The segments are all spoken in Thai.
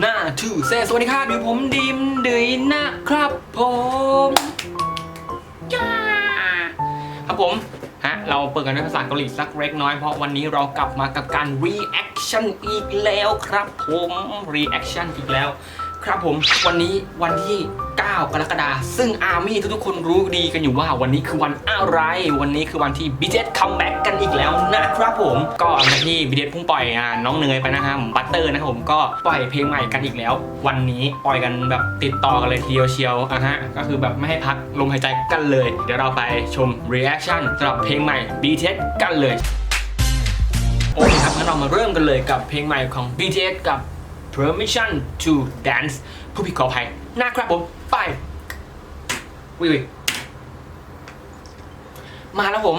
หน้าทูเซสวัสดีครับอยู่ผมดิมดืยนะครับผมจ้าครับผมฮะเราเปิดกันด้วยภาษาเกาหลีสักเล็กน้อยเพราะวันนี้เรากลับมากับการ reaction อีกแล้วครับผม reaction อีกแล้ว ครับผมวันนี้วันที่ 9 กรกฎาคมซึ่งอาร์มี่ทุกๆคนรู้ดีกันอยู่ว่าวันนี้คือวันอะไร วันนี้คือวันที่ BTS คัมแบ็กกันอีกแล้วนะครับผม ก็หลังจากที่ BTS เพิ่งปล่อยอ่าน้องเนยไปนะครับบัตเตอร์นะครับผมก็ปล่อยเพลงใหม่กันอีกแล้ว วันนี้ปล่อยกันแบบติดต่อกันเลยทีเดียวเชียวอะฮะก็คือแบบไม่ให้พักลมหายใจกันเลย เดี๋ยวเราไปชม reaction สำหรับเพลงใหม่ BTS กันเลยโอเคครับงั้นเรามาเริ่มกันเลยกับเพลงใหม่ของ BTS กับ Permission to Dance ผู้ผิดขออภัยนะครับผม ไปวิวมาแล้วผม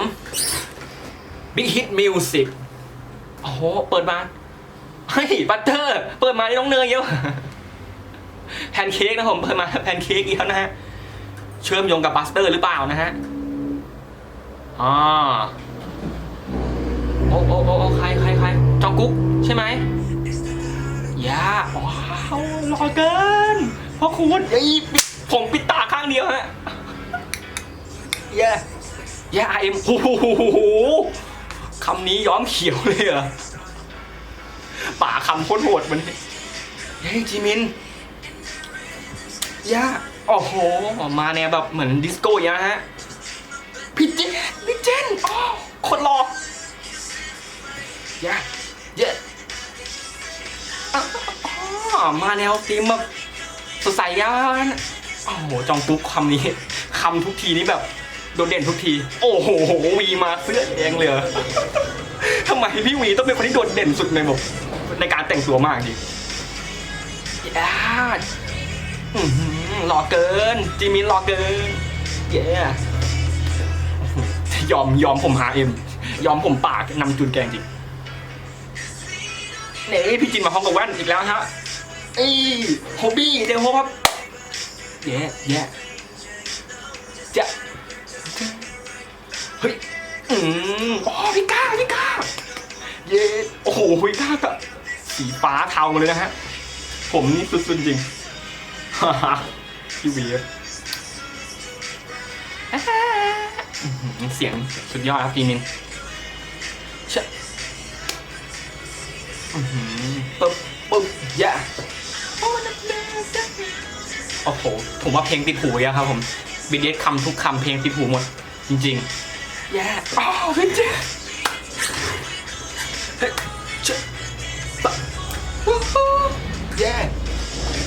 Big Hit Music โอ้โห เปิดมาเฮ้ยบัตเตอร์ เปิดมาได้น้องเนยเยอะแพนเค้กนะผม เปิดมาแพนเค้กอีกแล้วนะฮะ เชื่อมโยงกับบัสเตอร์หรือเปล่านะฮะอ่าโอ้โอ้โอ้โอ้ใครใครใครจองกุ๊กใช่ไหม ว้าวหล่อเกินพ่อคุณไอ้ยผมปิดตาข้างเดียวฮะเย่ย่าเอ็มโอ้โหคำนี้ย้อมเขียวเลยเหรอป่าคำโคตรโหดมันเฮ้ยจิมินย่าโอ้โหมาแนวแบบเหมือนดิสโก้อย่างนี้นะฮะพี่เจนพี่เจนอ๋อคนหล่อย่าเย่อ๋อ มาแนวธีมแบบสดใสกันโอ้โหจองปุ๊กคำนี้คำทุกทีนี่แบบโดดเด่นทุกที โอ้โหวีมาเสื้อแดงเลยทำไมพี่วีต้องเป็นคนที่โดดเด่นสุดในแบบในการแต่งตัวมากดิยาดอื้อหือหล่อเกินจิมินหล่อเกิน เย้ยอมยอมผมหาเอ็ม ยอมผมปากนำจุนแกงจริงนี่พี่จินมาพร้อมกับแว่นอีกแล้วฮะ เอ้ยโฮบี้เจอโฮครับแย่แย่จะเฮ้ยอืมอ๋อพี่ก้าพี่ก้าเย่โอ้โหพี่ก้ากับสีฟ้าเทาเลยนะฮะ ผมนี่สุดๆจริงฮ่าฮ่าพี่เวียอื้อหือเสียงสุดยอดครับพีมินเชะปึ๊บปึ๊บย่ ว่าเพลงติดหูเยอะครับผมบีเดสคำทุกคำเพลงติดหูหมด จริงๆย่าอ๋อพี่เจเฮ้ยเจ๊ปะวู้ฮู้ย่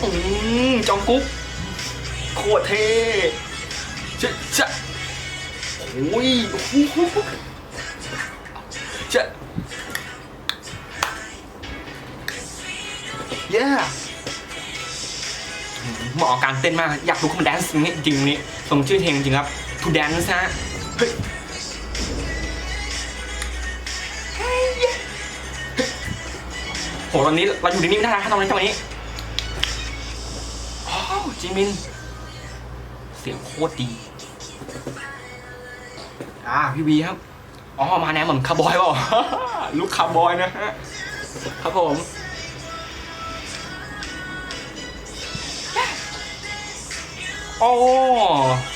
อืมจองกุ๊กโคตรเท่เจ๊เจ๊โอ้ยโอ้โหเจ๊เย้ เหมาะกับการเต้นมากอยากรู้คำแดนซ์นี้จริงๆนี่สมชื่อเพลงจริงครับ to dance ฮะเฮ้ยโหตอนนี้เราอยู่ที่นี่ไม่ได้นะถ้าตอนนี้ตอนนี้โอ้จิมิน เสียงโคตรดี อ่าพี่วีครับ อ๋อ มาแนวเหมือนคาร์บอยเปล่าลูกคาร์บอยนะฮะ ครับผม โอ้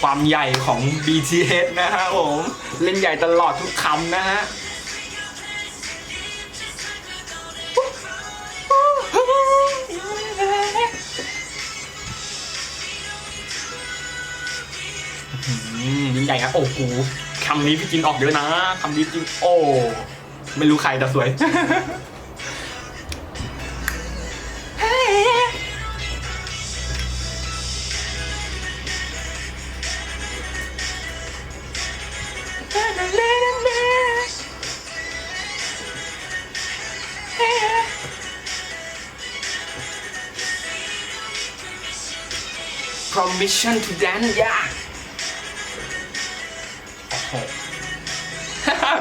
ความใหญ่ของ BTS นะฮะผม เล่นใหญ่ตลอดทุกคำนะฮะยิ่งใหญ่ครับโอ้โหคำนี้พี่จินออกเยอะนะคำนี้จริงโอ้ ไม่รู้ใครแต่สวย Permission to dance ย่าโอ้โห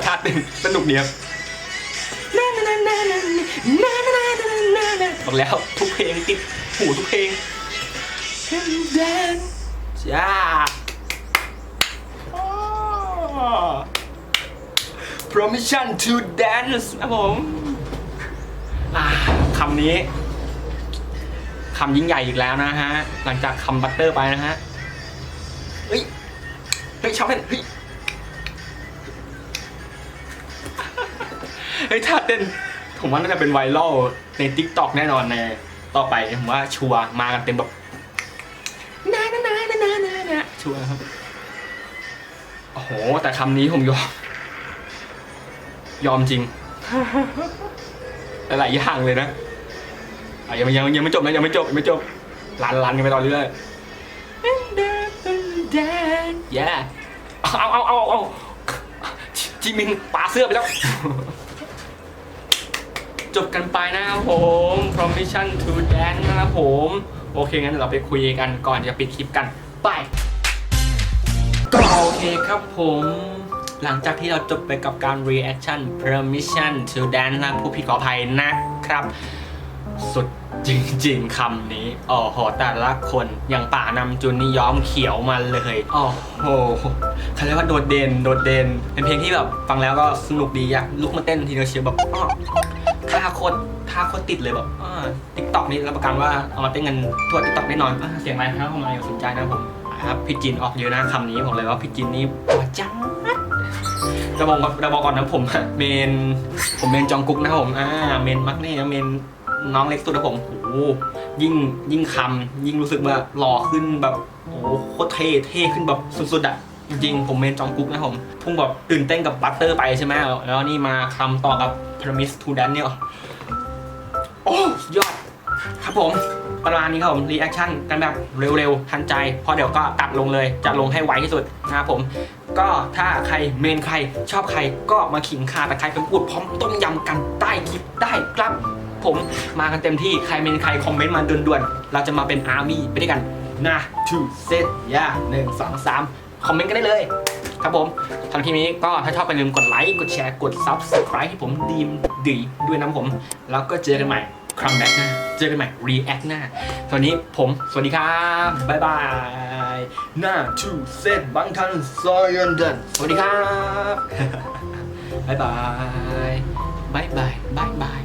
ท่าเต้นสนุกเนียบบอกแล้วทุกเพลงติดหูทุกเพลง dance จ้า permission to dance นะผมอ่าคำนี้ คำยิ่งใหญ่อีกแล้วนะฮะ หลังจากคำบัตเตอร์ไปนะฮะ เฮ้ย เฮ้ยชอบเต้นเฮ้ยเฮ้ยท่าเต้นผมว่าน่าจะเป็นไวรัลใน t ิ k t o k แน่นอนในต่อไปผมว่าชัวร์มากันเต็มแบบนานานานานานานาชัวร์ครับ โอ้โห แต่คำนี้ผมยอม ยอมจริง หลายๆอย่างเลยนะ อะยังยังยังไม่จบนะยังไม่จบยังไม่จบลันลันกันไปต่อเรื่อย yeah เอาเอาเอาเอาจิมินปาเสื้อไปแล้ว จบกันไปนะครับผม Permission to Dance นะครับผม โอเคงั้นเดี๋ยวเราไปคุยกันก่อนจะปิดคลิปกัน ไปก็โอเคครับผม หลังจากที่เราจบไปกับการ reaction permission to dance นะผู้พี่ขออภัยนะครับ สุด จริงๆคำนี้โอ้โหแต่ละคนอย่างป่านำจุนนี่ย้อมเขียวมาเลยโอ้โหเขาเรียกว่าโดดเด่นโดดเด่น เป็นเพลงที่แบบฟังแล้วก็สนุกดีอะลุกมาเต้นทีเดียวเชียวแบบอ้อท่าโคตรท่าโคตรติดเลยแบบติ๊กต็อกนี่รับประกันว่าเอามาเต้นกันทั่วติ๊กต็อกแน่นอนเสียงอะไรครับเข้ามาอย่าสนใจนะผมครับพี่จินออกเยอะนะคำนี้ผมเลยว่าพี่จินนี่ปัวจังจะบอกก่อนจะบอกก่อนนะผมอะเมนผมเมนจองกุ๊กนะผมอ่าเมนมักนี่เมน น้องเล็กสุดนะผมโอ้โหยิ่งยิ่งคำยิ่งรู้สึกว่าหล่อขึ้นแบบโอ้โหโคตรเท่เท่ขึ้นแบบสุดๆอะจริงๆผมเมนจองกุ๊กนะผมพุ่งแบบตื่นเต้นกับบัตเตอร์ไปใช่ไหมแล้วนี่มาคำต่อกับ Promise to Dance เนี่ยโอ้ยอดครับผมประมาณนี้ครับผมรีแอคชั่นกันแบบเร็วๆทันใจเพราะเดี๋ยวก็ตัดลงเลยจะลงให้ไวที่สุดนะครับผม ก็ถ้าใครเมนใครชอบใครก็มาขิงคาตะไคร้เป็นพูดพร้อมต้มยำกันใต้คลิปได้ครับ ผมมากันเต็มที่ใครเมนใครคอมเมนต์มาด่วนๆ เราจะมาเป็นอาร์มี่ไปด้วยกันนะทูเซตย่าหนึ่งสองสามคอมเมนต์กันได้เลย ครับผมสำหรับคลิปนี้ก็ถ้าชอบอย่าลืมกดไลค์กดแชร์กด Subscribe ให้ผมดีมดีด้วยนะผม แล้วก็เจอกันใหม่ครัมแบ็กหน้าเจอกันใหม่ React หน้าตอนนี้ผมสวัสดีครับบ๊ายบายหน้าทูเซตบางทันซอยันเดนสวัสดีครับบ๊ายบาย